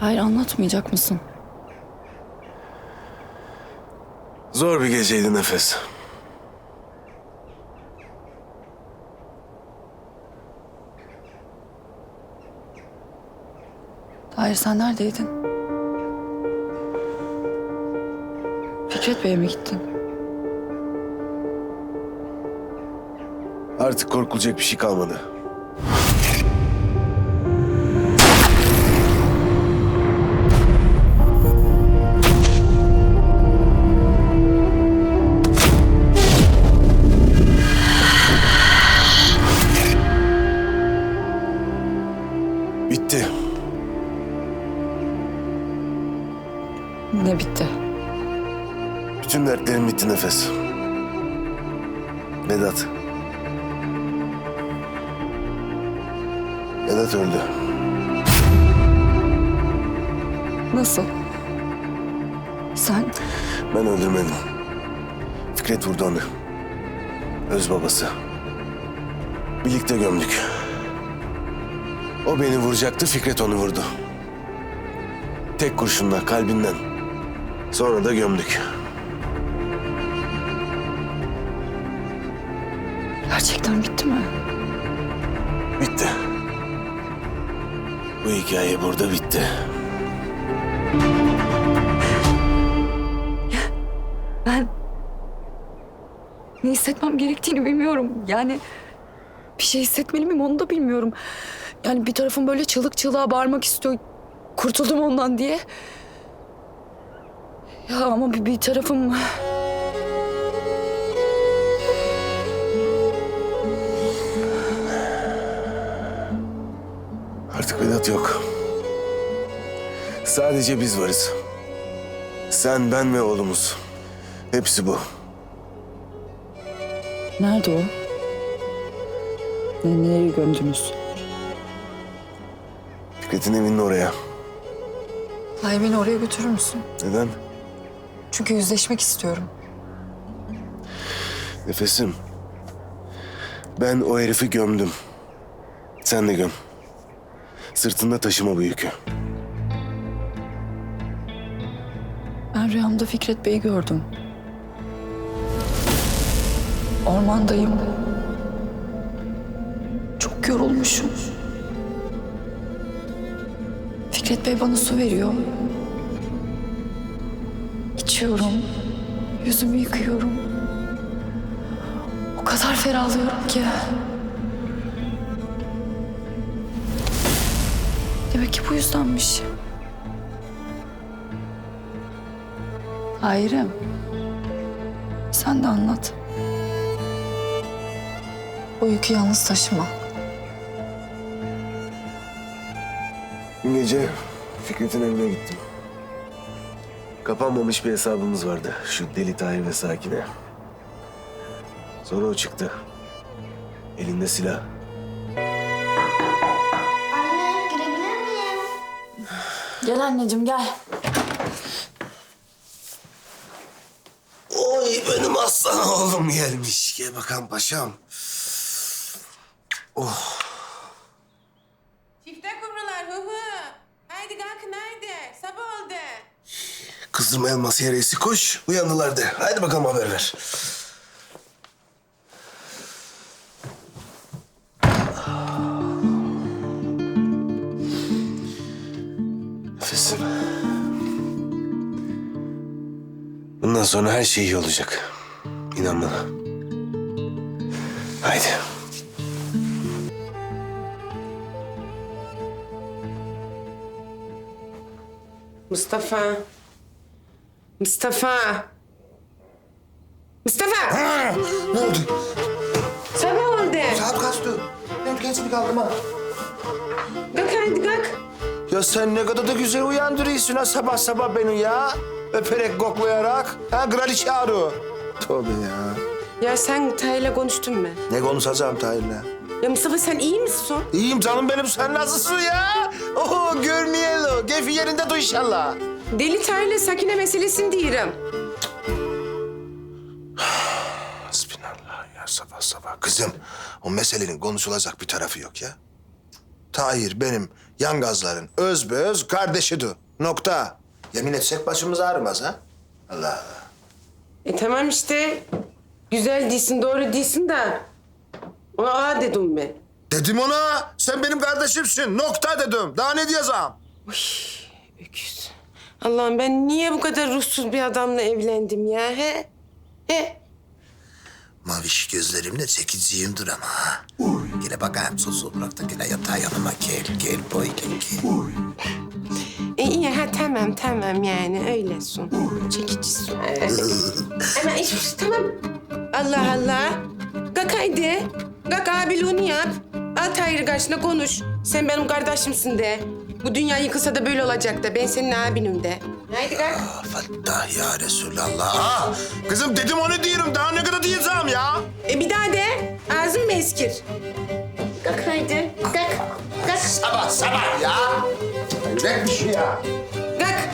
Hayır anlatmayacak mısın? Zor bir geceydi nefes. Hayır sen neredeydin? Fikret Bey'e mi gittin? Artık korkulacak bir şey kalmadı. Nefes. Vedat. Vedat öldü. Nasıl? Sen Ben öldürmedim. Fikret vurdu onu. Öz babası. Birlikte gömdük. O beni vuracaktı, Fikret onu vurdu. Tek kurşunla, kalbinden. Sonra da gömdük. Gerçekten bitti mi? Bitti. Bu hikaye burada bitti. Ben ne hissetmem gerektiğini bilmiyorum. Yani bir şey hissetmeli miyim onu da bilmiyorum. Yani bir tarafım böyle çığlık çığlığa bağırmak istiyor. Kurtuldum ondan diye. Ya ama bir, bir tarafım... Artık Vedat yok. Sadece biz varız. Sen, ben ve oğlumuz. Hepsi bu. Nerede o? Ne, nereye gömdünüz? Fikret'in evinin oraya. Ay beni oraya götürür müsün? Neden? Çünkü yüzleşmek istiyorum. Nefesim. Ben o herifi gömdüm. Sen de göm. Sırtında taşıma bu yükü. Ben rüyamda Fikret Bey'i gördüm. Ormandayım. Çok yorulmuşum. Fikret Bey bana su veriyor. İçiyorum. Yüzümü yıkıyorum. O kadar ferahlıyorum ki. Demek ki bu yüzdenmiş. Hayrım. Sen de anlat. O yükü yalnız taşıma. Dün gece Fikret'in evine gittim. Kapanmamış bir hesabımız vardı. Şu deli Tahir ve Sakine. Sonra o çıktı. Elinde silah. Gel anneciğim gel. Oy benim aslan oğlum gelmiş. Gel bakalım paşam. Çifte kumrular hı hı. Haydi kalkın haydi. Sabah oldu. Kızdırma elması yereysi koş. Uyandılar de. Haydi bakalım haber ver. Sonra her şey iyi olacak. İnan bana. Haydi. Mustafa. Mustafa. Mustafa. Ne oldu? Sabah oldu. Saat kaçtı? Ben gençlik aldım ha. Kalk haydi kalk. Ya sen ne kadar da güzel uyandırıyorsun ha sabah sabah beni ya. Öperek koklayarak. Ha kraliçe arı. Tövbe ya. Ya sen Tahir'le konuştun mu? Ne konuşacağım Tahir'le? Ya Mustafa sen iyi misin? İyiyim canım benim sen nasılsın ya? Oho görmeyeli. Keyfi yerinde dur inşallah. Deli Tahir'le Sakine meselesini diyorum. Hasbinallah ya sabah sabah. Kızım o meselenin konuşulacak bir tarafı yok ya. Tahir benim Yangazların özbeöz kardeşidir. Nokta. Yemin etsek başımız ağrımaz ha. Allah Allah. E tamam işte. Güzel değilsin, doğru değilsin de. Ona aa dedim ben. Dedim ona sen benim kardeşimsin. Nokta dedim. Daha ne diyeceğim? Öküz. Allah'ım ben niye bu kadar ruhsuz bir adamla evlendim ya he? He? Maviş gözlerimle çekiciyimdir ama ha. Gene bakayım sosu bırak da gene yatağa yanıma gel. Gel boy gel gel. E iyi ha tamam tamam yani öylesin. Çekicisin. Evet. Ama iş tamam. Allah Allah. Kalk haydi. Kalk abiliğini yap. Al Tahir'i karşına konuş. Sen benim kardeşimsin de. Bu dünya yıkılsa da böyle olacak da. Ben senin abinim de. Haydi kalk. Fattah ya Resulallah. Ah, kızım dedim onu diyorum. Daha ne kadar diyeceğim ya? E bir daha de. Ağzın mı eskir? Kalk haydi. Kalk. Kalk. Sabah sabah ya. Bir şey ya. Kalk.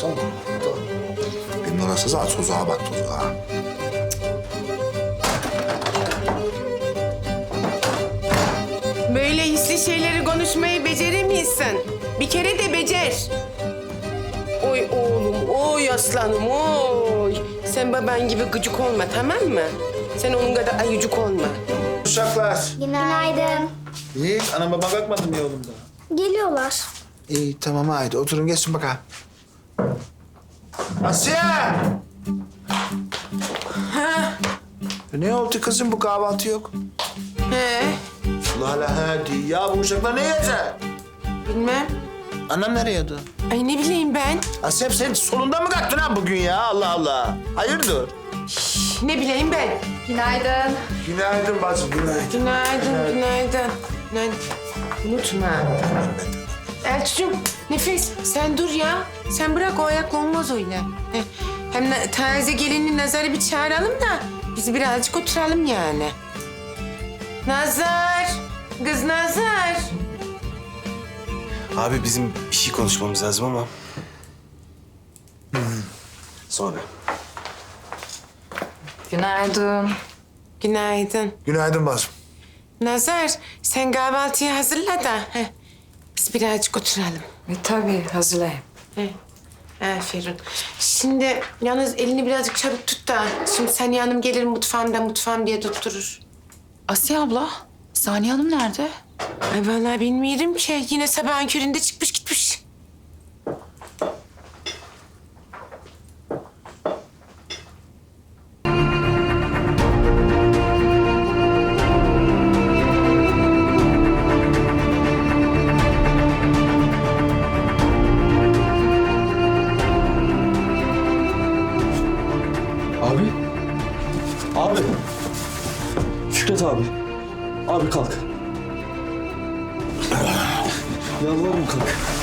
Tamam, tamam. Benim orası zaten tuzağa bak tuzağa. Böyle hisli şeyleri konuşmayı beceremiyorsun. Bir kere de becer. Oy oğlum, oy aslanım, oy. Sen baban gibi gıcık olma tamam mı? Sen onun kadar ayıcık olma. Uşaklar. Günaydın. İyi, anam babam kalkmadı mı yolumda? Geliyorlar. İyi, tamam haydi. Oturun geçsin bakalım. Asiye! Ha, Ne oldu kızım bu kahvaltı yok? he, Lala hadi ya bu uşaklar ne yiyecek? bilmem. Annem nereye yedi? Ay ne bileyim ben. Asep sen solundan mı kalktın ha bugün ya? Allah Allah. Hayırdır? Ne bileyim ben. Günaydın. Günaydın bacım, günaydın. Günaydın, günaydın. Günaydın. Unutma. Elçicim, Nefis sen dur ya. Sen bırak o ayak olmaz öyle. Heh, Hem na- taze gelinin Nazar'ı bir çağıralım da biz birazcık oturalım yani. Nazar, kız Nazar. Abi bizim bir şey konuşmamız lazım ama... Sonra. Günaydın. Günaydın. Günaydın bacım. Nazar, sen kahvaltıyı hazırla da heh, biz birazcık oturalım. E, tabii hazırlayayım. He. Aferin. Şimdi yalnız elini birazcık çabuk tut da. Şimdi sen yanım gelir mutfağımda mutfağım diye tutturur. Asiye abla, Saniye Hanım nerede? Ay vallahi bilmiyorum ki. Yine sabahın köründe çıkmış Fikret abi. Abi kalk. Yalvarırım kalk.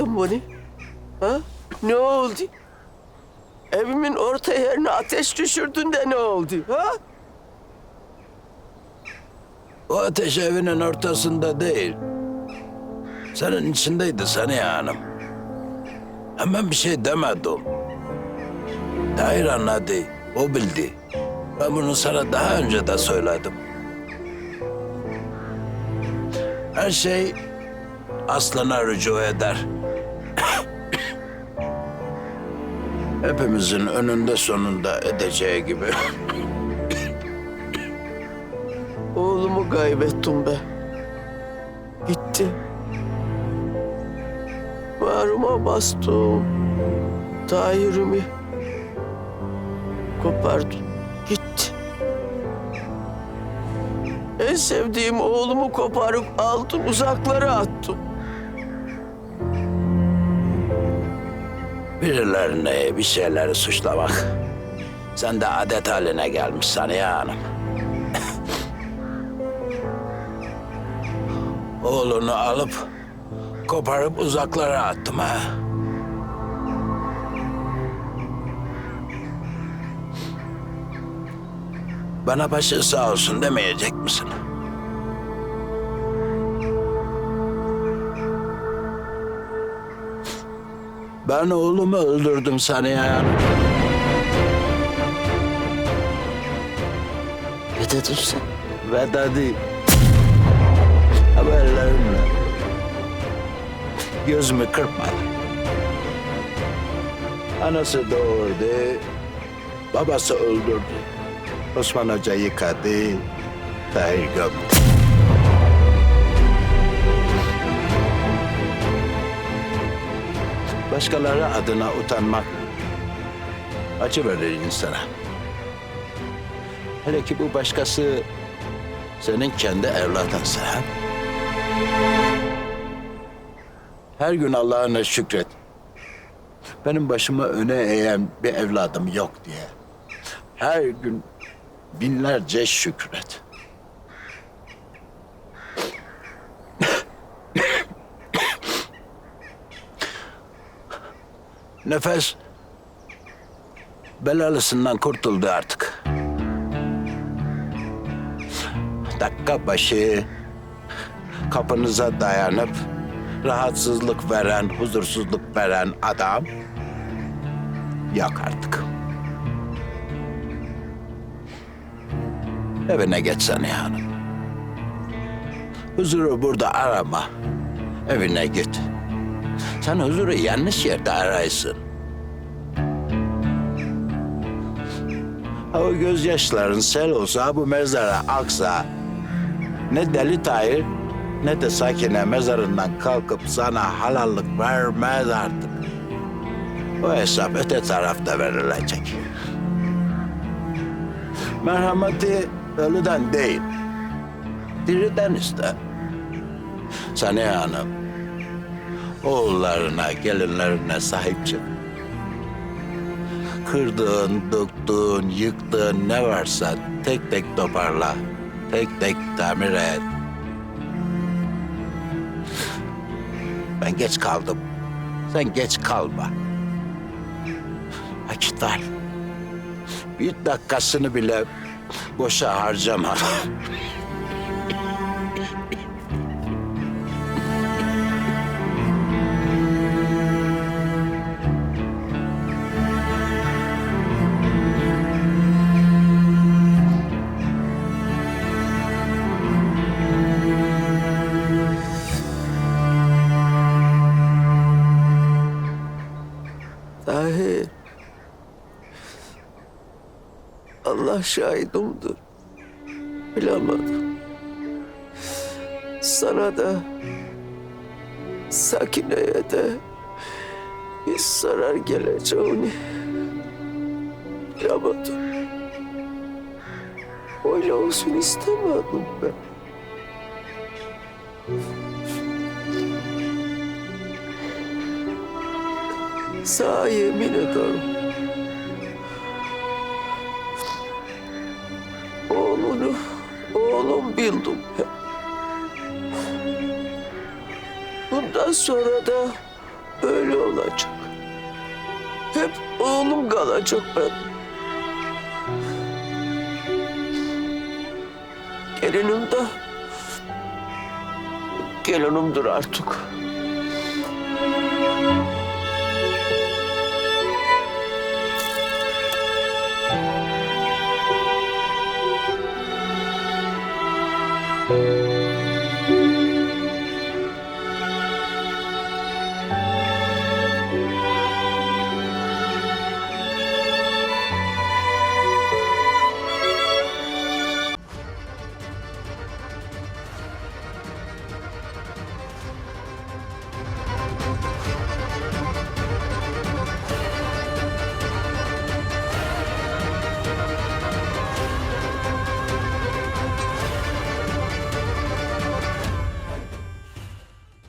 Yaptın bunu? Ha? Ne oldu? Evimin orta yerine ateş düşürdün de ne oldu? Ha? O ateş evinin ortasında değil. Senin içindeydi Saniye Hanım. Hemen bir şey demedim. Tahir anladı, o bildi. Ben bunu sana daha önce de söyledim. Her şey aslına rücu eder. Hepimizin önünde sonunda edeceği gibi. Oğlumu kaybettim be. Gitti. Bağrıma bastım. Tahir'imi kopardın. Gitti. En sevdiğim oğlumu koparıp aldın, uzaklara attın. Birilerini bir şeyleri suçlamak. Sen de adet haline gelmiş Saniye Hanım. Oğlunu alıp koparıp uzaklara attım ha. Bana başı sağ olsun demeyecek misin? Ben oğlumu öldürdüm Saniye Hanım. Ne dedin sen? Ve dedi haberlerimle gözümü kırpmadı. Anası doğurdu, babası öldürdü. Osman Hoca yıkadı, Tahir gömdü. Başkaları adına utanmak acı verir insana. Hele ki bu başkası senin kendi evladınsa. Her gün Allah'ına şükret. Benim başıma öne eğen bir evladım yok diye. Her gün binlerce şükret. Nefes belalısından kurtuldu artık. dakika başı kapınıza dayanıp rahatsızlık veren, huzursuzluk veren adam yok artık. Evine geçsene hanım. Huzuru burada arama. Evine git. Sen huzuru yanlış yerde araysın. O gözyaşların sel olsa bu mezara aksa ne Deli Tahir ne de Sakine mezarından kalkıp sana halallık vermez artık. O hesap öte tarafta verilecek. Merhameti ölüden değil, diriden iste. Saniye Hanım, oğullarına, gelinlerine sahip çık. Kırdığın, döktüğün, yıktığın ne varsa tek tek toparla. Tek tek tamir et. Ben geç kaldım. Sen geç kalma. Vakit var. Bir dakikasını bile boşa harcama. Allah şahidimdir. Bilemedim. Sana da Sakine'ye de bir zarar geleceğini bilemedim. Öyle olsun istemedim ben. Sana yemin ederim. Bildim. Bundan sonra da öyle olacak. Hep oğlum kalacak ben. Gelinim de gelinimdir artık.